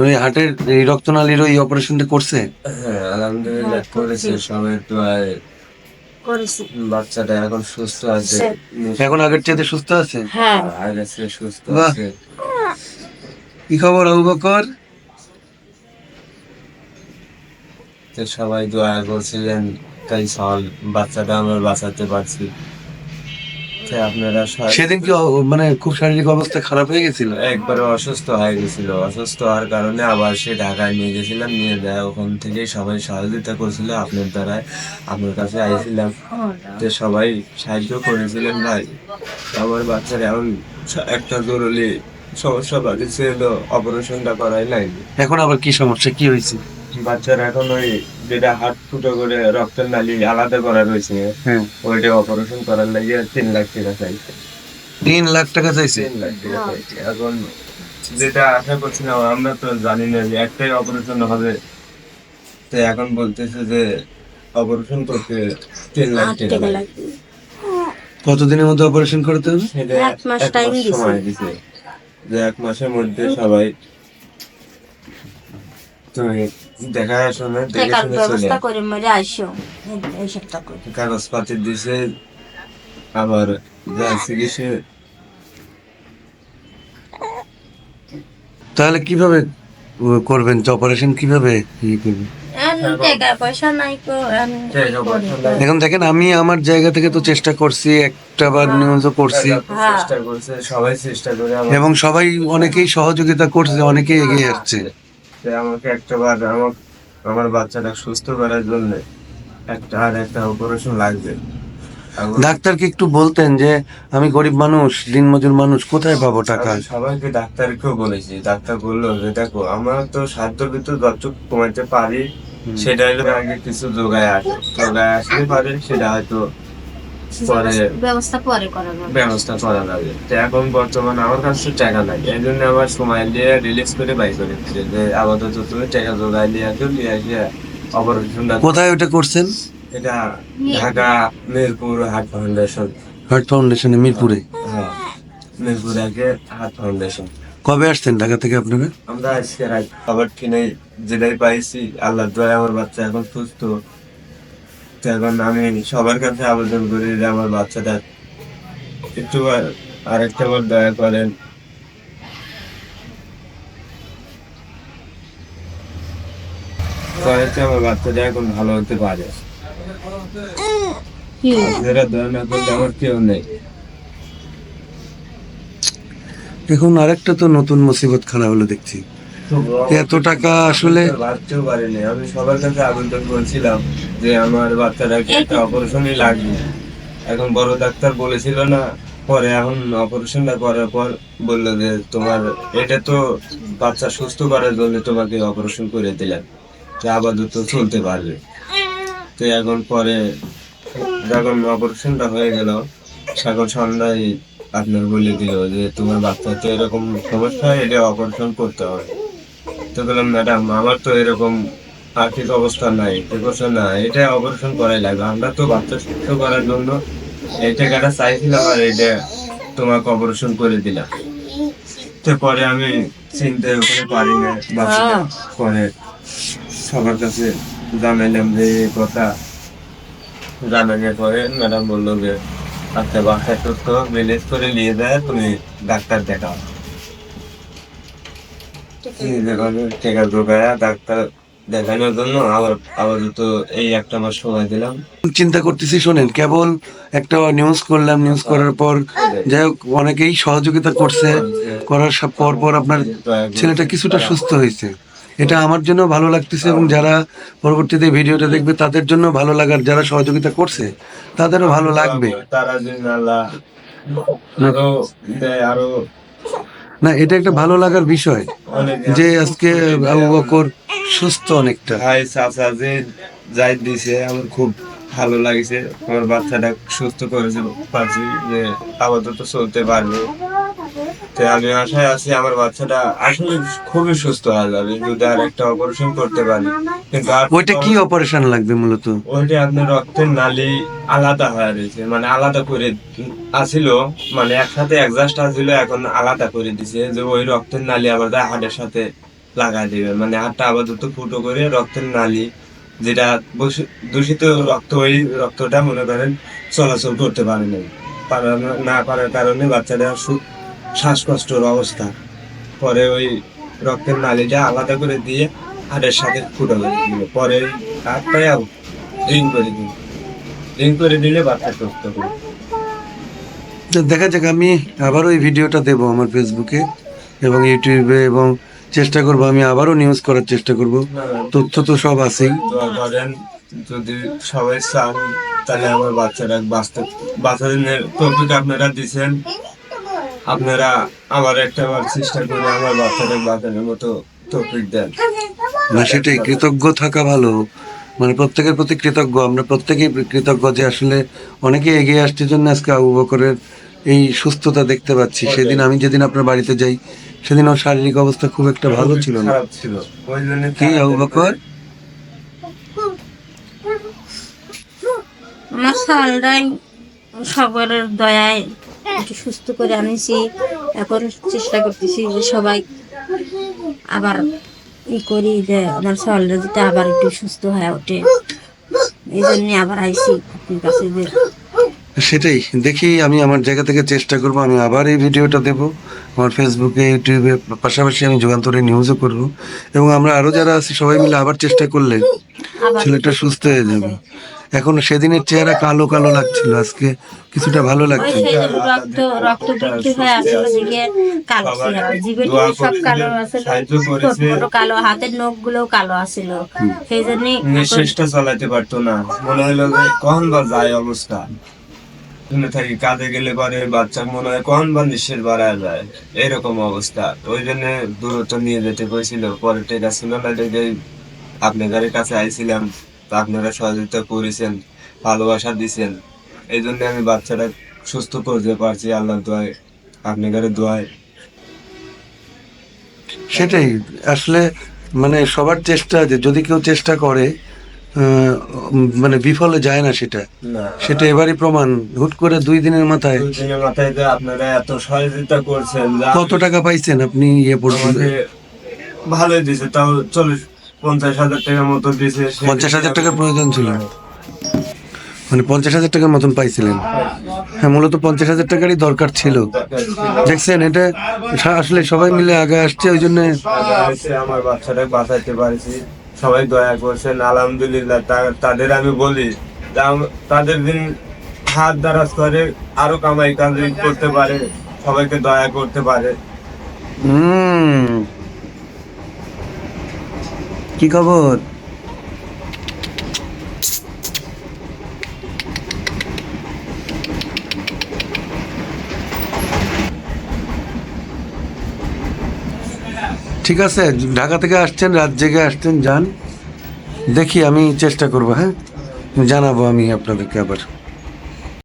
ওই হার্টের এই রক্তনালীর ওই অপারেশনটা করছে? হ্যাঁ আলহামদুলিল্লাহ হ্যাঁ, করেছে। সবাই দোয়ায় করেছি। বাচ্চাটা এখন সুস্থ আছে। এখন আগের চেয়ে সুস্থ আছে? হ্যাঁ। আগে সে সুস্থ আছে। কি খবর আবু বকর? সবাই দোয়া করছিলেন তাই সল বাচ্চাটা আমরা বাঁচাতে পারছি। আপনারা সেদিন কি মানে খুব শারীরিক অবস্থা খারাপ হয়ে গেছিল? একবারে অসুস্থ হয়ে গেছিল। অসুস্থ হওয়ার কারণে আবার সে ঢাকায় নিয়ে গেছিলাম নিয়ে যায়। ওখান থেকে সবাই সহযোগিতা করছিল আপনার দ্বারাই আপনার কাছে আইছিলাম। যে সবাই সাহায্য করেছিলেন ভাই। আমার বাচ্চার এমন একটা জরুরি সমস্যা বাড়িছে এলো অপারেশনটা করাই লাগবে এখন আবার কি সমস্যা? কি হয়েছে? বাচ্চার এখন ওই যেটা হাত ফুটো করে রক্তের নালী আলাদা করা রয়েছে হ্যাঁ। ওইটা অপারেশন করার লাগে তিন লাখ টাকা চাইছে। তিন লাখ টাকা চাইছে? তিন লাখ টাকা চাইছে। এখন যেটা আশা করছিলাম আমরা তো জানি না যে একটাই অপারেশন হবে। তো এখন বলতেছে যে অপারেশন করতে তিন লাখ টাকা লাগবে। কতদিনের মধ্যে অপারেশন করতে হবে? এক মাস। সময় দিছে। যে এক মাসের মধ্যে সবাই দেখা শুনে দেখে শুনে ব্যবস্থা করে মেরে আসো। এই- এই সপ্তাহ করে। কাগজপাতি দিছে আবার যা চিকিৎসা তাহলে কীভাবে করবেন? অপারেশন কীভাবে করবেন। এখন দেখেন আমি আমার জায়গা থেকে তো চেষ্টা করছি একটা বার নিউজও করছি। হ্যাঁ। চেষ্টা করছে সবাই চেষ্টা করে এবং সবাই অনেকেই সহযোগিতা করছে অনেকেই এগিয়ে আসছে। যে আমাকে একটা বার আমার আমার বাচ্চাটা সুস্থ করার জন্য একটা আর একটা অপারেশন লাগবে। ডাক্তারকে একটু বলতেন যে আমি গরিব মানুষ দিনমজুর মানুষ কোথায় পাবো টাকা? সবাইকে ডাক্তারকেও বলেছি। ডাক্তার বলল যে দেখো আমরা তো সাধ্য ভিতর যতটুকু কমাইতে পারি সেটা হলো আগে কিছু যোগায় আসে। যোগায় আসতে পারে সেটা হয়তো পরে ব্যবস্থা পরে করা যাবে। ব্যবস্থা করা যাবে। তো এখন বর্তমানে আমার কাছে টাকা নাই এই জন্য আবার সময় নিয়ে করে বাই করে দিচ্ছে যে আপাতত তুমি টাকা জোগাড় নিয়ে আসো নিয়ে আসে অপারেশনটা কোথায় ওটা করছেন? এটা ঢাকা মিরপুর হাট ফাউন্ডেশন হার্ট ফাউন্ডেশনে মিরপুরে? হ্যাঁ মিরপুর আগে হাট ফাউন্ডেশন কবে আসছেন ঢাকা থেকে আপনারা? আমরা আজকে রাত খাবার কিনে যেটাই পাইছি আল্লাহ দয়া আমার বাচ্চা এখন সুস্থ। এখন আমি সবার কাছে আবেদন করি যে আমার বাচ্চাটা একটু আর- আরেকটা বার দয়া করেন। তাহলে আমার বাচ্চাটা এখন ভালো হতে পারে। না করলে আমার কেউ নেই। এখন আরেকটা তো নতুন মুসিবত খানা হলো দেখছি। এত টাকা আসলে ভাবতেও পারিনি। আমি সবার কাছে আবেদন করেছিলাম যে আমার বাচ্চাটাকে একটা অপারেশনই লাগবে। এখন বড় ডাক্তার বলেছিল না পরে এখন অপারেশনটা করার পর বলল যে তোমার এটা তো বাচ্চা সুস্থ করার জন্য তোমাকে অপারেশন করে দিলাম। যে আপাতত চলতে পারবে। তো এখন পরে যখন অপারেশনটা হয়ে গেল এখন সন্ধ্যায় আপনার বলে দিল যে তোমার বাচ্চা তো এরকম সমস্যা হয় এটা অপারেশন করতে হবে। তো বললাম, ম্যাডাম, আমার তো এরকম আর্থিক অবস্থা নাই তো বলছে না এটা অপারেশন করাই লাগবে। আমরা তো বাচ্চা সুস্থ করার জন্য এই টাকাটা চাইছিলাম আর এটা তোমাকে অপারেশন করে দিলাম। তো পরে আমি চিনতে ওখানে পারি না পরে সবার কাছে জানাইলাম যে এই কথা। জানানোর পরে ম্যাডাম বলল যে আচ্ছা বাচ্চা সুস্থ ম্যানেজ করে নিয়ে যায়, তুমি ডাক্তার দেখাও। টেকা ডাক্তার দেখানোর জন্য আবার আপাতত এই একটা মাস সময় দিলাম। চিন্তা করতেছি শোনেন কেবল একটা নিউজ করলাম নিউজ করার পর যাই হোক অনেকেই সহযোগিতা করছে করার সব পর পর আপনার ছেলেটা কিছুটা সুস্থ হয়েছে। এটা আমার জন্য ভালো লাগতেছে এবং যারা পরবর্তীতে ভিডিওটা দেখবে তাদের জন্য ভালো লাগার যারা সহযোগিতা করছে তাদেরও ভালো লাগবে। তারা আরও না এটা একটা ভালো লাগার বিষয় যে আজকে আবু বকর সুস্থ অনেকটা। ভাই চাচা যে যাই দিছে আমার খুব ভালো লাগছে। আমার বাচ্চাটা সুস্থ করেছে পারছি যে আপাতত চলতে পারবে। তো আমি আশায় আছি আমার বাচ্চাটা আসলে খুবই সুস্থ হয়ে যাবে যদি আর একটা অপারেশন করতে পারি। কিন্তু ওইটা কি অপারেশন লাগবে মূলত? ওইটা আপনার রক্তের নালী আলাদা হয়ে রয়েছে মানে আলাদা করে আসিল মানে একসাথে অ্যাডজাস্ট আসিল এখন আলাদা করে দিছে যে ওই রক্তের নালী আবার হার্টের সাথে লাগাই দিবেন মানে হাতটা আপাতত ফুটো করে রক্তের নালি যেটা দূষিত রক্ত ওই রক্তটা মনে করেন চলাচল করতে পারে না না- পারার কারণে বাচ্চাটা শ্বাসকষ্টর অবস্থা। পরে ওই রক্তের নালিটা আলাদা করে দিয়ে হাড়ের সাথে ফুটো করে দিল। পরে হাতটাই ড্রিঙ্ক করে দিল। ড্রিঙ্ক করে দিলে বাচ্চা সুস্থ তো দেখা যাক আমি আবারও এই ভিডিওটা দেবো আমার ফেসবুকে এবং ইউটিউবে এবং চেষ্টা করব আমি আবারও নিউজ করার চেষ্টা করব। তথ্য তো সব আছেই। যদি সবাই চান তাহলে আমার বাচ্চারা বাঁচতে বাচ্চাদের টপিক আপনারা দিচ্ছেন আপনারা আবার একটা বার চেষ্টা করে আমার বাচ্চাদের বাঁচানোর মতো টপিক দেন। না সেটাই কৃতজ্ঞ থাকা ভালো। মানে প্রত্যেকের প্রতি কৃতজ্ঞ। আমরা প্রত্যেকেই কৃতজ্ঞ যে আসলে অনেকে এগিয়ে আসছে জন্য আজকে আবু বকরের এই সুস্থতা দেখতে পাচ্ছি। সেদিন আমি যেদিন আপনার বাড়িতে যাই সেদিন ওর শারীরিক অবস্থা খুব একটা ভালো ছিল না। কি আবু বকর? আমার সালটাই সকলের দয়ায় একটু সুস্থ করে আনিছি। এখন চেষ্টা করতেছি যে সবাই আবার ই করি যে আমার সালটা যাতে আবার একটু সুস্থ হয়ে ওঠে। এই জন্য আবার আইসি আপনার কাছে যে সেটাই দেখি আমি আমার জায়গা থেকে চেষ্টা করব আমি আবার এই ভিডিওটা দেব। আমার ফেসবুকে ইউটিউবে পাশাপাশি আমি যুগান্তরে নিউজও করব। এবং আমরা আরও যারা আছি সবাই মিলে আবার চেষ্টা করলে ছেলেটা সুস্থ হয়ে যাবে। এখন সেদিনের চেহারা কালো কালো লাগছিল আজকে কিছুটা ভালো লাগছে। সেই রক্ত রক্ত বৃদ্ধি হয়ে আসলে দিকে কালো ছিল। জিভে সব কালো ছোট কালো হাতের নখগুলো কালো আছিল। সেই নিঃশ্বাসটা চালাতে পারতো না। মনে হলো কখন বা যায় অবস্থা। শুনে থাকি কাজে গেলে পরে বাচ্চা মনে হয় কখন বা নিঃশ্বাস বাড়ায় যায়। এরকম অবস্থা। ওই জন্য দূরত্ব নিয়ে যেতে কইছিল। পরে টেকা ছিল না দেখে আপনাদের কাছে আইছিলাম। আপনারা সহযোগিতা করেছেন ভালোবাসা দিয়েছেন এই জন্য আমি বাচ্চাটা সুস্থ করতে পারছি আল্লাহ দোয়ায় আপনাদের দোয়ায়। সেটাই আসলে মানে সবার চেষ্টা যে যদি কেউ চেষ্টা করে মানে বিফলে যায় না সেটা। সেটা এবারই প্রমাণ। হুট করে দুই দিনের মাথায়। মাথায় আপনারা এত সহযোগিতা করছেন কত টাকা পাইছেন আপনি ইয়ে আমাকে ভালোই দিছে তাও চল্লিশ পঞ্চাশ হাজার টাকার মতো দিছে পঞ্চাশ হাজার টাকার প্রয়োজন ছিল। মানে পঞ্চাশ হাজার টাকার মতন পাইছিলেন। হ্যাঁ মূলত পঞ্চাশ হাজার টাকারই দরকার ছিল। দেখছেন এটা আসলে সবাই মিলে আগে আসছে ওই জন্য আমার বাচ্চাটা বাঁচাইতে পারছি। সবাই দয়া করছেন আলহামদুলিল্লাহ তাদের আমি বলি তাদের দিন হাত দ্বারাজ করে আরও কামাই কাজ করতে পারে সবাইকে দয়া করতে পারে। হুম। কি খবর? ঠিক আছে, ঢাকা থেকে আসছেন, রাত জেগে আসছেন, যান। দেখি, আমি চেষ্টা করব হ্যাঁ? জানাব আমি আপনাদেরকে আবার।